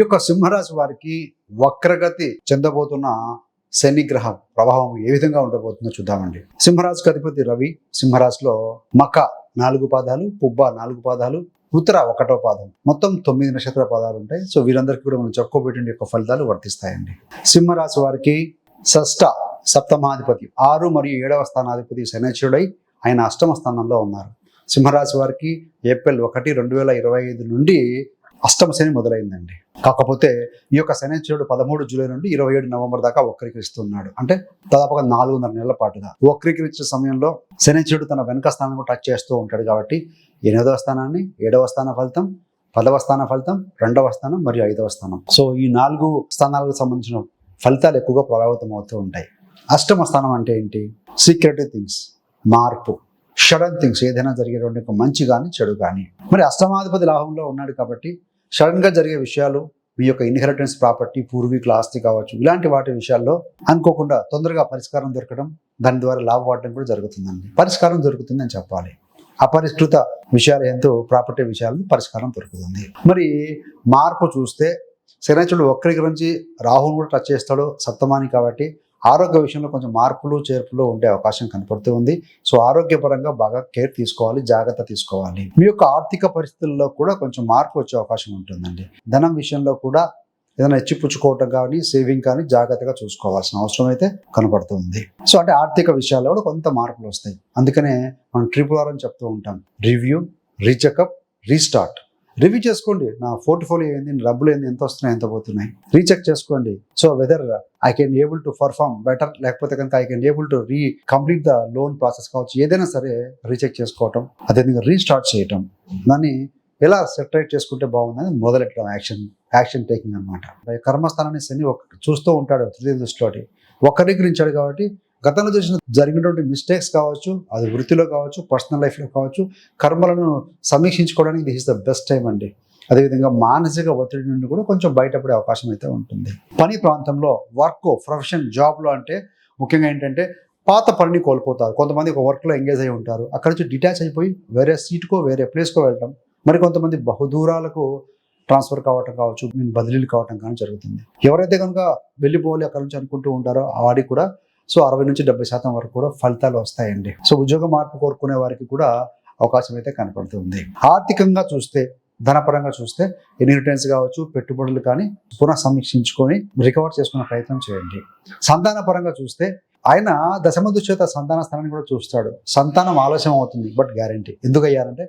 ఈ యొక్క సింహరాశి వారికి వక్రగతి చెందబోతున్న శనిగ్రహ ప్రభావం ఏ విధంగా ఉండబోతుందో చూద్దామండి. సింహరాశికి అధిపతి రవి సింహరాశిలో మక నాలుగు పాదాలు పుబ్బ నాలుగు పాదాలు ఉత్తర ఒకటో పాదం. మొత్తం తొమ్మిది నక్షత్ర పాదాలు ఉంటాయి. సో వీరందరికీ కూడా మనం చెప్పుకోబెట్టిన యొక్క ఫలితాలు వర్తిస్తాయండి. సింహరాశి వారికి షష్ట సప్తమాధిపతి ఆరు మరియు ఏడవ స్థానాధిపతి శనేశ్వరుడై ఆయన అష్టమ స్థానంలో ఉన్నారు. సింహరాశి వారికి ఏప్రిల్ ఒకటి రెండు వేల ఇరవై ఐదు నుండి అష్టమ శని మొదలైందండి. కాకపోతే ఈ యొక్క శనిచరుడు పదమూడు జూలై నుండి ఇరవై ఏడు నవంబర్ దాకా వక్రీకరిస్తున్నాడు. అంటే దాదాపుగా నాలుగున్నర నెలల పాటుగా. వక్రీకరించే సమయంలో శనిచరుడు తన వెనక స్థానం టచ్ చేస్తూ ఉంటాడు కాబట్టి ఎనిమిదవ స్థానాన్ని ఏడవ స్థాన ఫలితం పదవ స్థాన ఫలితం రెండవ స్థానం మరియు ఐదవ స్థానం. సో ఈ నాలుగు స్థానాలకు సంబంధించిన ఫలితాలు ఎక్కువగా ప్రభావితం అవుతూ ఉంటాయి. అష్టమ స్థానం అంటే ఏంటి? సీక్రెటివ్ థింగ్స్ మార్పు. షడన్ థింగ్స్ ఏదైనా జరిగేటువంటి మంచి కానీ చెడు కానీ మరి అష్టమాధిపతి లాభంలో ఉన్నాడు కాబట్టి సడన్గా జరిగే విషయాలు మీ యొక్క ఇన్హెరిటెన్స్ ప్రాపర్టీ పూర్వీకుల ఆస్తి కావచ్చు ఇలాంటి వాటి విషయాల్లో అనుకోకుండా తొందరగా పరిష్కారం దొరకడం దాని ద్వారా లాభపడడం కూడా జరుగుతుందండి. పరిష్కారం దొరుకుతుందని చెప్పాలి. అపరిష్కృత విషయాలు ఎంతో ప్రాపర్టీ విషయాలు పరిష్కారం దొరుకుతుంది. మరి మార్పు చూస్తే శనిచుడు గురించి రాహుని కూడా టచ్ చేస్తాడు సప్తమాని కాబట్టి ఆరోగ్య విషయంలో కొంచెం మార్పులు చేర్పులు ఉండే అవకాశం కనపడుతూ ఉంది. సో ఆరోగ్యపరంగా బాగా కేర్ తీసుకోవాలి జాగ్రత్త తీసుకోవాలి. మీ యొక్క ఆర్థిక పరిస్థితుల్లో కూడా కొంచెం మార్పు వచ్చే అవకాశం ఉంటుందండి. ధనం విషయంలో కూడా ఏదైనా ఎచ్చిపుచ్చుకోవటం కానీ సేవింగ్ కానీ జాగ్రత్తగా చూసుకోవాల్సిన అవసరం అయితే కనపడుతుంది సో అంటే ఆర్థిక విషయాల్లో కూడా కొంత మార్పులు వస్తాయి. అందుకనే మనం ట్రిపుల్ ఆర్ అని చెప్తూ ఉంటాం. Review re-checkup restart. రివ్యూ చేసుకోండి. నా పోర్ట్ఫోలియో ఏంది? డబ్బులు ఏంది? ఎంత వస్తున్నాయి? ఎంత పోతున్నాయి? రీచెక్ చేసుకోండి. So whether I can able to perform better లేకపోతే కనుక I can able to recomplete the loan process కావచ్చు. ఏదైనా సరే రీచెక్ చేసుకోవటం అదేవిధంగా రీస్టార్ట్ చేయటం. దాన్ని ఎలా సెటరేట్ చేసుకుంటే బాగుందని మొదలెట్టడం యాక్షన్ యాక్షన్ టేకింగ్ అనమాట కర్మస్థానాన్ని శని ఒక చూస్తూ ఉంటాడు తృతీయ దృష్టితోటి. గురించాడు కాబట్టి గతంలో చేసిన జరిగినటువంటి మిస్టేక్స్ కావచ్చు అది వృత్తిలో కావచ్చు పర్సనల్ లైఫ్లో కావచ్చు కర్మలను సమీక్షించుకోవడానికి this is the best time అండి. అదేవిధంగా మానసిక ఒత్తిడి నుండి కూడా కొంచెం బయటపడే అవకాశం అయితే ఉంటుంది. పని ప్రాంతంలో వర్క్ ప్రొఫెషన్ జాబ్లో అంటే ముఖ్యంగా ఏంటంటే పాత పనిని కోల్పోతారు. కొంతమంది ఒక వర్క్లో ఎంగేజ్ అయి ఉంటారు. అక్కడి నుంచి డిటాచ్ అయిపోయి వేరే సీట్కో వేరే ప్లేస్కో వెళ్ళటం. మరి కొంతమంది బహుదూరాలకు ట్రాన్స్ఫర్ కావటం కావచ్చు మీన్ బదిలీలు కావటం కానీ జరుగుతుంది. ఎవరైతే కనుక వెళ్ళిపోవాలి అక్కడ నుంచి అనుకుంటూ ఉంటారో వాడికి కూడా సో అరవై నుంచి డెబ్బై శాతం వరకు కూడా ఫలితాలు వస్తాయండి. సో ఉద్యోగ మార్పు కోరుకునే వారికి కూడా అవకాశం అయితే కనపడుతుంది. ఆర్థికంగా చూస్తే ధనపరంగా చూస్తే ఇన్హెరిటెన్స్ కావచ్చు పెట్టుబడులు కానీ పునః సమీక్షించుకొని రికవర్ చేసుకునే ప్రయత్నం చేయండి. సంతాన పరంగా చూస్తే ఆయన దశమందు చేత సంతాన స్థానాన్ని కూడా చూస్తాడు. సంతానం ఆలస్యం అవుతుంది బట్ గ్యారంటీ. ఎందుకు అయ్యారంటే